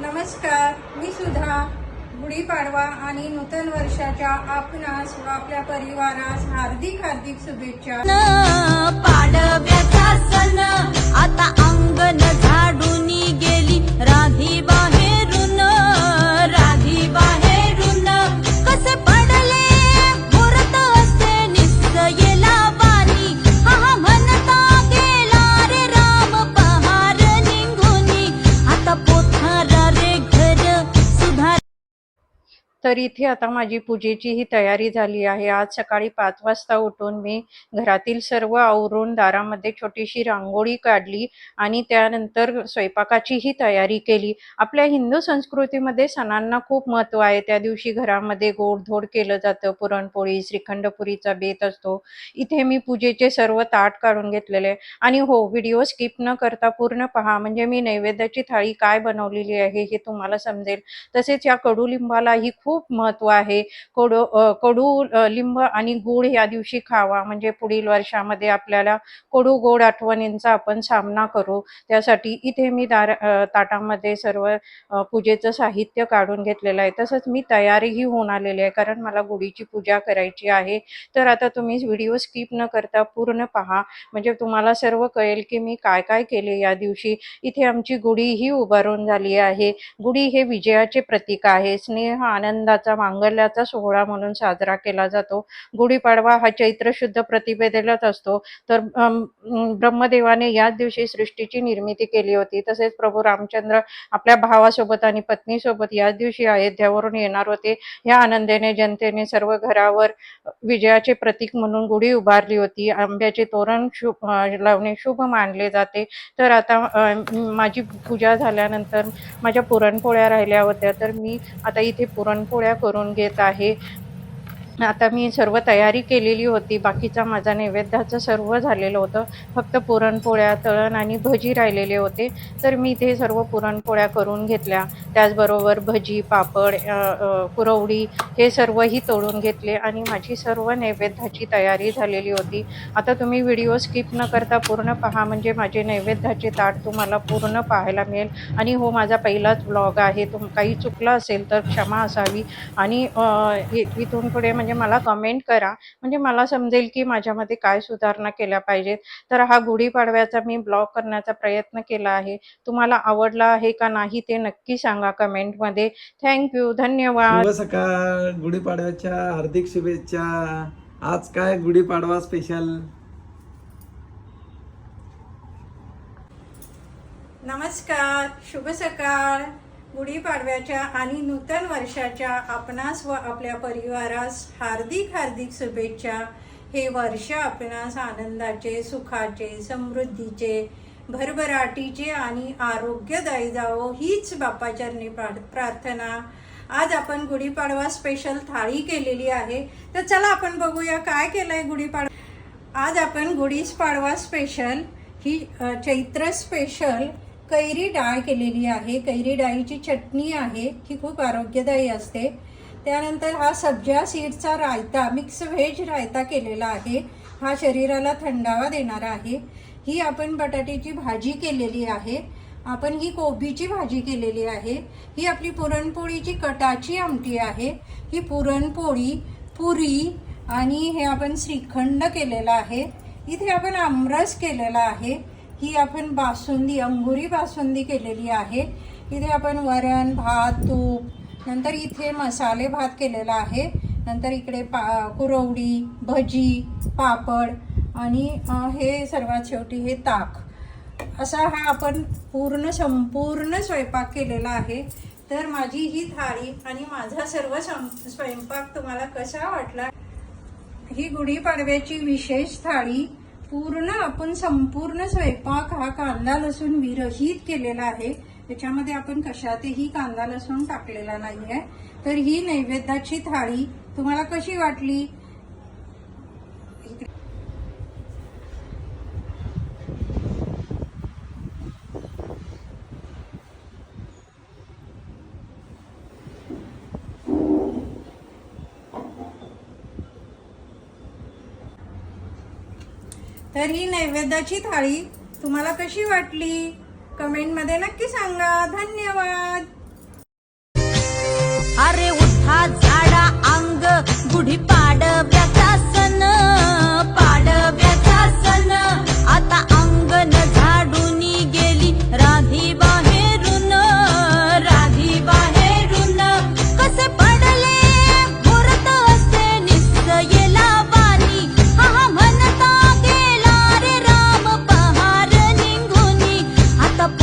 नमस्कार मी सुधा गुढीपाडवा आणि नूतन वर्षाच्या आपणास व आपल्या परिवारास हार्दिक हार्दिक शुभेच्छा. तर इथे आता माझी पूजेची ही तयारी झाली आहे. आज सकाळी पाच वाजता उठून मी घरातील सर्व आवरून दारामध्ये छोटीशी रांगोळी काढली आणि त्यानंतर स्वयंपाकाचीही तयारी केली. आपल्या हिंदू संस्कृतीमध्ये सणांना खूप महत्त्व आहे. त्या दिवशी घरामध्ये गोडधोड केलं जातं. पुरणपोळी श्रीखंडपुरीचा बेत असतो. इथे मी पूजेचे सर्व ताट काढून घेतलेले आणि हो व्हिडिओ स्किप न करता पूर्ण पहा. म्हणजे मी नैवेद्याची थाळी काय बनवलेली आहे हे तुम्हाला समजेल. तसेच या कडुलिंबालाही खूप खूप महत्त्व आहे. कोडू कडू लिंब आणि गूळ या दिवशी खावा. म्हणजे पुढील वर्षामध्ये आपल्याला कडू गोड आठवणींचा आपण सामना करू. त्यासाठी इथे मी दार ताटामध्ये सर्व पूजेचं साहित्य काढून घेतलेलं आहे. तसंच मी तयारीही होऊन आलेली आहे. कारण मला गुढीची पूजा करायची आहे. तर आता तुम्ही व्हिडिओ स्किप न करता पूर्ण पहा. म्हणजे तुम्हाला सर्व कळेल की मी काय काय केले या दिवशी. इथे आमची गुढी ही उभारून झाली आहे. गुढी हे विजयाचे प्रतीक आहे. स्नेह आनंद आनंदाचा मांगल्याचा सोहळा म्हणून साजरा केला जातो. गुढीपाडवा हा चैत्र शुद्ध प्रतिपदेलाच असतो. तर ब्रह्मदेवाने याच दिवशी सृष्टीची निर्मिती केली होती. तसेच प्रभू रामचंद्र आपल्या भावासोबत आणि पत्नीसोबत याच दिवशी अयोध्यावरून येणार होते. या आनंदाने जनतेने सर्व घरावर विजयाचे प्रतीक म्हणून गुढी उभारली होती. आंब्याचे तोरण शुभ लावणे शुभ मानले जाते. तर आता माझी पूजा झाल्यानंतर माझ्या पुरणपोळ्या राहिल्या होत्या. तर मी आता इथे पोळ्या करून घेत आहे. आता मी सर्व तयारी केलेली होती. बाकीचा माझा नैवेद्याचं सर्व झालेलं होतं. फक्त पुरणपोळ्या तळण आणि भजी राहिलेले होते. तर मी ते सर्व पुरणपोळ्या करून घेतल्या. त्याचबरोबर भजी पापड पुरवडी कुरवडी हे सर्वही तोडून घेतले आणि माझी सर्व नैवेद्याची तयारी झालेली होती. आता तुम्ही व्हिडिओ स्किप न करता पूर्ण पहा. म्हणजे माझे नैवेद्याचे ताट तुम्हाला पूर्ण पाहायला मिळेल. आणि हो माझा पहिलाच ब्लॉग आहे. तुम काही चुकलं असेल तर क्षमा असावी. आणि इथून पुढे म्हणजे मला कमेंट करा. म्हणजे मला समजेल की माझ्यामध्ये काय सुधारणा केल्या पाहिजेत. तर हा गुढीपाडव्याचा मी ब्लॉग करण्याचा प्रयत्न केला आहे. तुम्हाला आवडला आहे का नाही ते नक्की सांगा कमेंटमध्ये थँक्यू धन्यवाद. शुभ सकाळ. गुढीपाडव्याच्या हार्दिक शुभेच्छा. आज काय गुढीपाडवा स्पेशल नमस्कार. शुभ सकाळ. गुढीपाडव्याच्या आणि नूतन वर्षाच्या आपणास व आपल्या परिवारास हार्दिक हार्दिक शुभेच्छा. हे वर्ष आपणास आनंदाचे सुखाचे समृद्धीचे भरभराटीचे आणि आरोग्यदायी जावो हीच बापाचरणी प्रार्थना. आज आपण गुढीपाडवा स्पेशल थाळी केलेली आहे. तर चला आपण बघूया काय केलं आहे गुढीपाडवा. आज आपण गुढीपाडवा स्पेशल ही चैत्र स्पेशल कैरी डाळ केलेली आहे. कैरी डाळीची चटणी आहे. ही खूप आरोग्यदायी असते. त्यानंतर हा सब्जा सीडचा रायता मिक्स व्हेज रायता केलेला आहे. हा शरीराला थंडावा देणारा आहे. ही आपण बटाट्याची भाजी केलेली आहे. आपण ही कोबीची भाजी केलेली आहे. ही आपली पुरणपोळीची कटाची आमटी आहे. ही पुरणपोळी पुरी आणि हे आपण श्रीखंड केलेलं आहे. इथे आपण आमरस केलेला आहे. ही आपण बासुंदी अंगुरी बासुंदी केलेली आहे. इथे आपण वरण भात तूप नंतर इथे मसाले भात केलेला आहे. नंतर इकडे पा कुरवडी भजी पापड आणि हे सर्वात शेवटी हे ताक. असा हा आपण पूर्ण संपूर्ण स्वयंपाक केलेला आहे. तर माझी ही थाळी आणि माझा सर्व सं- स्वयंपाक तुम्हाला कसा वाटला? ही गुढीपाडव्याची विशेष थाळी पूर्ण आपण संपूर्ण स्वयंपाक हा कांदा लसूण विरहित केलेला आहे. त्याच्यामध्ये आपण कशातही कांदा लसूण टाकलेला नाही आहे तर ही नैवेद्याची थाळी तुम्हाला कशी वाटली? तर ही नैवेद्याची थाळी तुम्हाला कशी वाटली? कमेंटमध्ये नक्की सांगा. धन्यवाद. अरे उठा झाडा अंग गुढी गुढीपाड